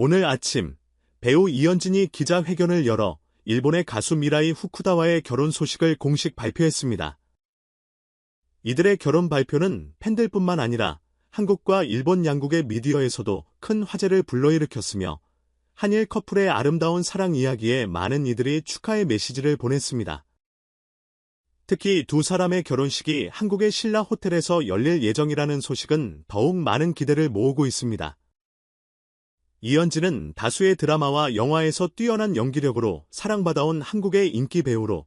오늘 아침 배우 이현진이 기자회견을 열어 일본의 가수 미라이 후쿠다와의 결혼 소식을 공식 발표했습니다. 이들의 결혼 발표는 팬들뿐만 아니라 한국과 일본 양국의 미디어에서도 큰 화제를 불러일으켰으며 한일 커플의 아름다운 사랑 이야기에 많은 이들이 축하의 메시지를 보냈습니다. 특히 두 사람의 결혼식이 한국의 신라 호텔에서 열릴 예정이라는 소식은 더욱 많은 기대를 모으고 있습니다. 이현진은 다수의 드라마와 영화에서 뛰어난 연기력으로 사랑받아온 한국의 인기 배우로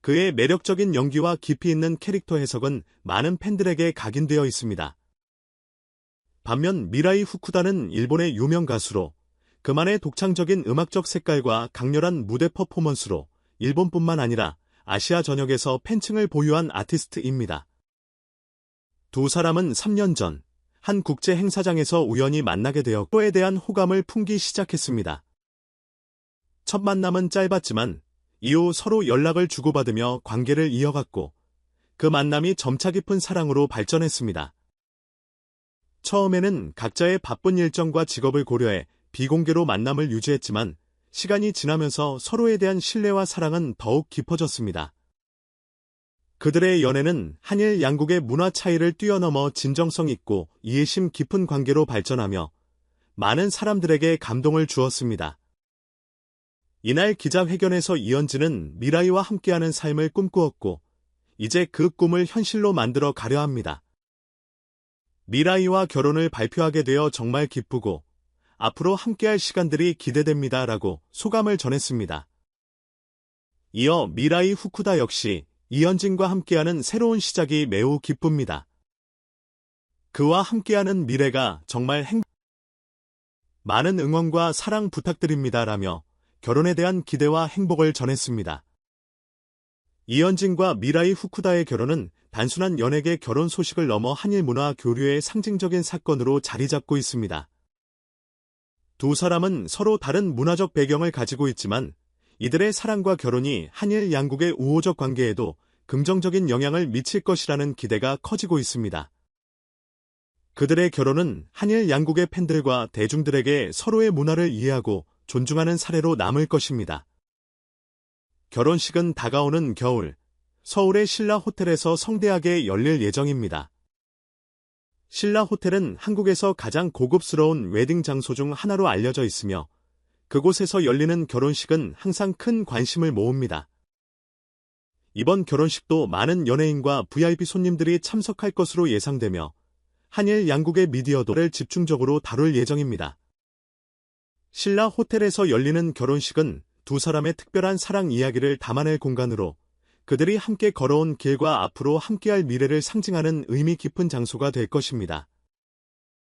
그의 매력적인 연기와 깊이 있는 캐릭터 해석은 많은 팬들에게 각인되어 있습니다. 반면 미라이 후쿠다는 일본의 유명 가수로 그만의 독창적인 음악적 색깔과 강렬한 무대 퍼포먼스로 일본뿐만 아니라 아시아 전역에서 팬층을 보유한 아티스트입니다. 두 사람은 3년 전 한 국제 행사장에서 우연히 만나게 되어 또에 대한 호감을 품기 시작했습니다. 첫 만남은 짧았지만 이후 서로 연락을 주고받으며 관계를 이어갔고 그 만남이 점차 깊은 사랑으로 발전했습니다. 처음에는 각자의 바쁜 일정과 직업을 고려해 비공개로 만남을 유지했지만 시간이 지나면서 서로에 대한 신뢰와 사랑은 더욱 깊어졌습니다. 그들의 연애는 한일 양국의 문화 차이를 뛰어넘어 진정성 있고 이해심 깊은 관계로 발전하며 많은 사람들에게 감동을 주었습니다. 이날 기자회견에서 이현진은 미라이와 함께하는 삶을 꿈꾸었고 이제 그 꿈을 현실로 만들어 가려 합니다. 미라이와 결혼을 발표하게 되어 정말 기쁘고 앞으로 함께할 시간들이 기대됩니다. 라고 소감을 전했습니다. 이어 미라이 후쿠다 역시 이현진과 함께하는 새로운 시작이 매우 기쁩니다. 그와 함께하는 미래가 정말 행 많은 응원과 사랑 부탁드립니다. 라며 결혼에 대한 기대와 행복을 전했습니다. 이현진과 미라이 후쿠다의 결혼은 단순한 연예계 결혼 소식을 넘어 한일 문화 교류의 상징적인 사건으로 자리 잡고 있습니다. 두 사람은 서로 다른 문화적 배경을 가지고 있지만 이들의 사랑과 결혼이 한일 양국의 우호적 관계에도 긍정적인 영향을 미칠 것이라는 기대가 커지고 있습니다. 그들의 결혼은 한일 양국의 팬들과 대중들에게 서로의 문화를 이해하고 존중하는 사례로 남을 것입니다. 결혼식은 다가오는 겨울, 서울의 신라 호텔에서 성대하게 열릴 예정입니다. 신라 호텔은 한국에서 가장 고급스러운 웨딩 장소 중 하나로 알려져 있으며 그곳에서 열리는 결혼식은 항상 큰 관심을 모읍니다. 이번 결혼식도 많은 연예인과 VIP 손님들이 참석할 것으로 예상되며 한일 양국의 미디어도를 집중적으로 다룰 예정입니다. 신라 호텔에서 열리는 결혼식은 두 사람의 특별한 사랑 이야기를 담아낼 공간으로 그들이 함께 걸어온 길과 앞으로 함께할 미래를 상징하는 의미 깊은 장소가 될 것입니다.